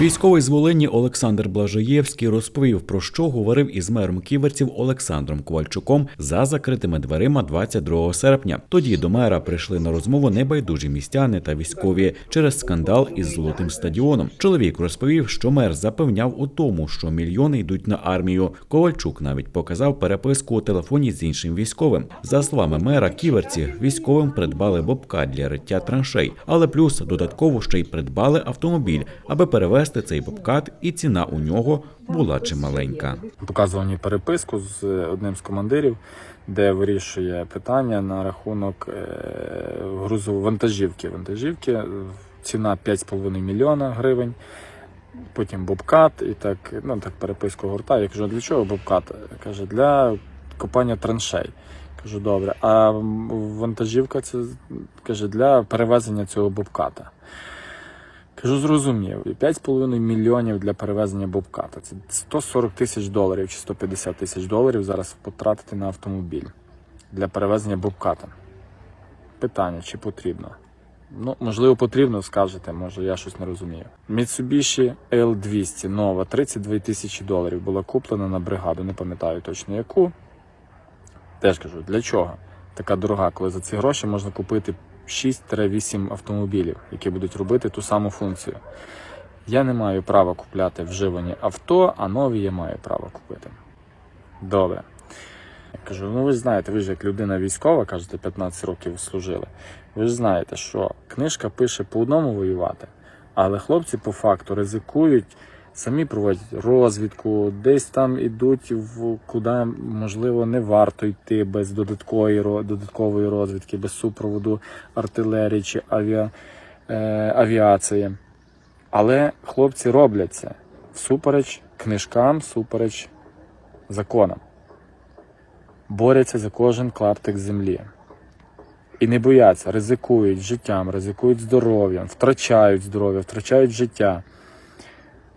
Військовий з Волині Олександр Блажоєвський розповів, про що говорив із мером ківерців Олександром Ковальчуком за закритими дверима 22 серпня. Тоді до мера прийшли на розмову небайдужі містяни та військові через скандал із золотим стадіоном. Чоловік розповів, що мер запевняв у тому, що мільйони йдуть на армію. Ковальчук навіть показав переписку у телефоні з іншим військовим. За словами мера, ківерці військовим придбали бобка для риття траншей, але плюс додатково ще й придбали автомобіль, аби перевезти цей бобкат, і ціна у нього була чималенька. Показував переписку з одним з командирів, де вирішує питання на рахунок е, грузової вантажівки. Вантажівки е, ціна 5,5 мільйона гривень. Потім бобкат, і так, ну так переписку гуртаю. Я кажу, для чого бобкат? Каже, для копання траншей. Кажу, добре. А вантажівка це каже для перевезення цього бобката. Кажу, зрозумів. 5,5 мільйонів для перевезення бобката. Це 140 тисяч доларів чи 150 тисяч доларів зараз потратити на автомобіль для перевезення бобката. Питання, чи потрібно? Ну, можливо, потрібно, скажете, може я щось не розумію. Mitsubishi L200 нова, 32 тисячі доларів була куплена на бригаду, не пам'ятаю точно яку. Теж кажу, для чого? Така дорога, коли за ці гроші можна купити 6-8 автомобілів, які будуть робити ту саму функцію. Я не маю права купляти вживані авто, а нові я маю право купити. Добре. Я кажу, ну ви ж знаєте, ви ж як людина військова, кажете, 15 років служили. Ви ж знаєте, що книжка пише по одному воювати, але хлопці по факту ризикують, самі проводять розвідку, десь там ідуть в куди можливо не варто йти без додаткової додаткової розвідки, без супроводу артилерії чи авіа, е, авіації. Але хлопці роблять це всупереч книжкам, всупереч законам. Борються за кожен клаптик землі. І не бояться, ризикують життям, ризикують здоров'ям, втрачають здоров'я, втрачають життя.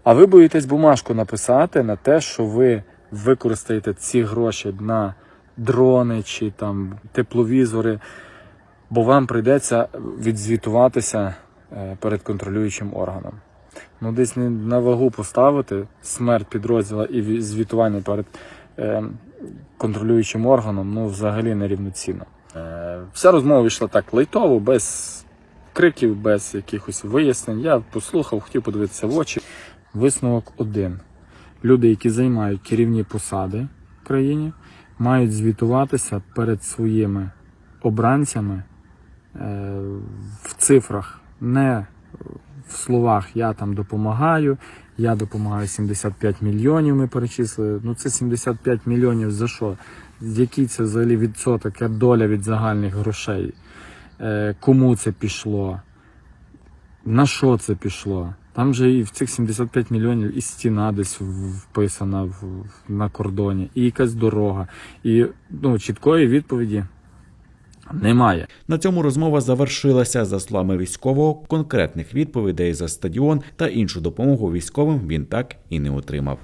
А ви боїтесь бумажку написати на те, що ви використаєте ці гроші на дрони чи там тепловізори, бо вам прийдеться відзвітуватися е, перед контролюючим органом. Ну, десь не на вагу поставити смерть підрозділа і звітування перед е, контролюючим органом, ну взагалі нерівноцінно. Е, вся розмова йшла так лайтово, без криків, без якихось вияснень. Я послухав, хотів подивитися в очі. Висновок один: люди, які займають керівні посади в країні, мають звітуватися перед своїми обранцями е, в цифрах, не в словах я там допомагаю, я допомагаю 75 мільйонів. Ми перечислили. Ну це 75 мільйонів за що? Який це взагалі відсоток, доля від загальних грошей? Е, кому це пішло? На що це пішло? Там же і в цих 75 мільйонів і стіна десь вписана в, на кордоні, і якась дорога. І ну, чіткої відповіді немає. На цьому розмова завершилася. За словами військового, конкретних відповідей за стадіон та іншу допомогу військовим він так і не отримав.